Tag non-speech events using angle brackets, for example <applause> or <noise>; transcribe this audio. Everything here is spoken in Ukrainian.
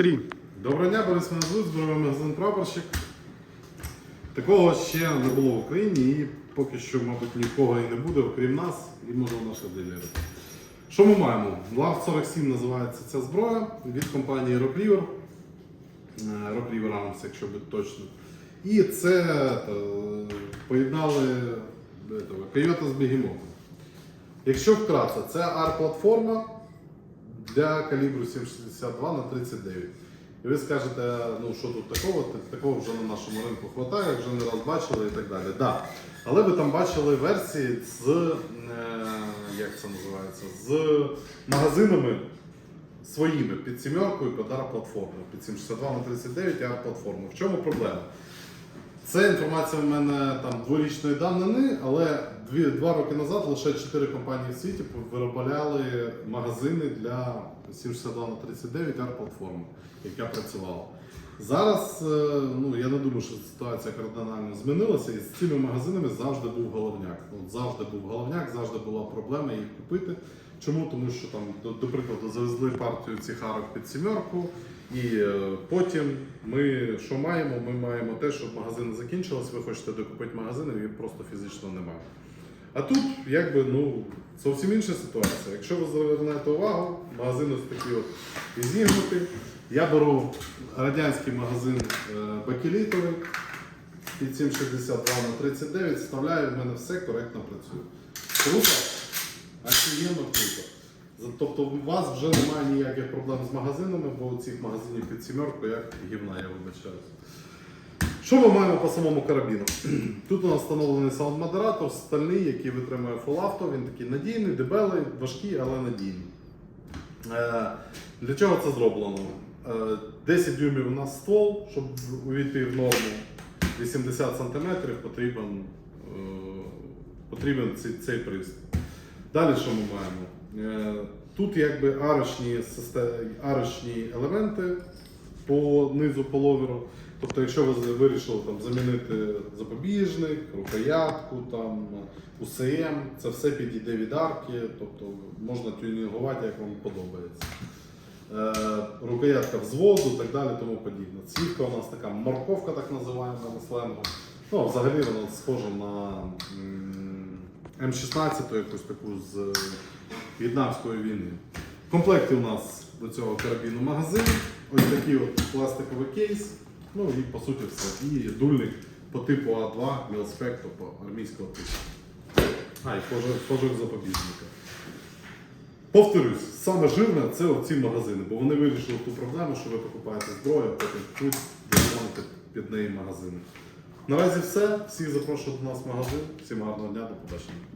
Три. Доброго дня, Борис звуть, збройний магазин прапорщик. Такого ще не було в Україні і поки що, мабуть, нікого і не буде, окрім нас і може наших дилерів. Що ми маємо? Лав 47 називається ця зброя від компанії Rockriver. Е, Rockriver Arms, якщо бути точно. І це е, поєднали Койота з бегемотом. Якщо вкратце, це AR-платформа для калібру 7,62 на 39. І ви скажете, ну що тут такого? Такого вже на нашому ринку вистачає, вже не раз бачили і так далі. Да. Але ви там бачили версії з, е, як це називається, з магазинами своїми під сімеркою, під AR-платформу. Під 762 на 39 AR-платформу. В чому проблема? Це інформація в мене там дворічної давнини, але дві, два роки назад лише чотири компанії в світі виробляли магазини для 762 на 39 AR-платформи, яка працювала. Зараз е, ну, я не думаю, що ситуація кардинально змінилася, і з цими магазинами завжди був головняк. От завжди був головняк, завжди була проблема їх купити. Чому? Тому що там, до, до прикладу, завезли партію цих арок під сімерку, і е, потім ми що маємо? Ми маємо те, що магазини закінчились, ви хочете докупити магазини, їх просто фізично немає. А тут якби ну зовсім інша ситуація. Якщо ви звернете увагу, магазин ось такий от ізігнутий. Я беру радянський магазин е, бакелітовий під 7,62 на 39, вставляю, в мене все коректно працює. Круто, офігенно круто. Тобто у вас вже немає ніяких проблем з магазинами, бо у цих магазинів під сімерку як гівна, я вибачаюсь. Що ми маємо по самому карабіну? <clears throat> Тут у нас встановлений саунд-модератор стальний, який витримує фолавто. Він такий надійний, дебелий, важкий, але надійний. Е, Для чого це зроблено? Е, 10 дюймів у нас ствол, щоб увійти в норму. 80 см потрібен, е, потрібен цей, цей пристрій. Далі що ми маємо? Е, Тут якби арочні, арочні елементи по низу половеру. Тобто, якщо ви вирішили там, замінити запобіжник, рукоятку, там, УСМ, це все підійде від арки, тобто можна тюнінгувати, як вам подобається. Е, рукоятка взводу, так далі, тому подібне. Цівка у нас така морковка, так називаємо на сленгу. Ну, взагалі вона схожа на М16, якусь таку з В'єтнамської війни. В комплекті у нас до цього карабіну магазин, ось такий от пластиковий кейс, ну і по суті все. І дульник по типу А2 мілспек, тобто армійського типу. А, і кожух запобіжника. Повторюсь, саме жирне це оці магазини, бо вони вирішили ту проблему, що ви покупаєте зброю, а потім тут дзвоните під неї магазини. Наразі все. Всіх запрошую до нас в магазин. Всім гарного дня, до побачення.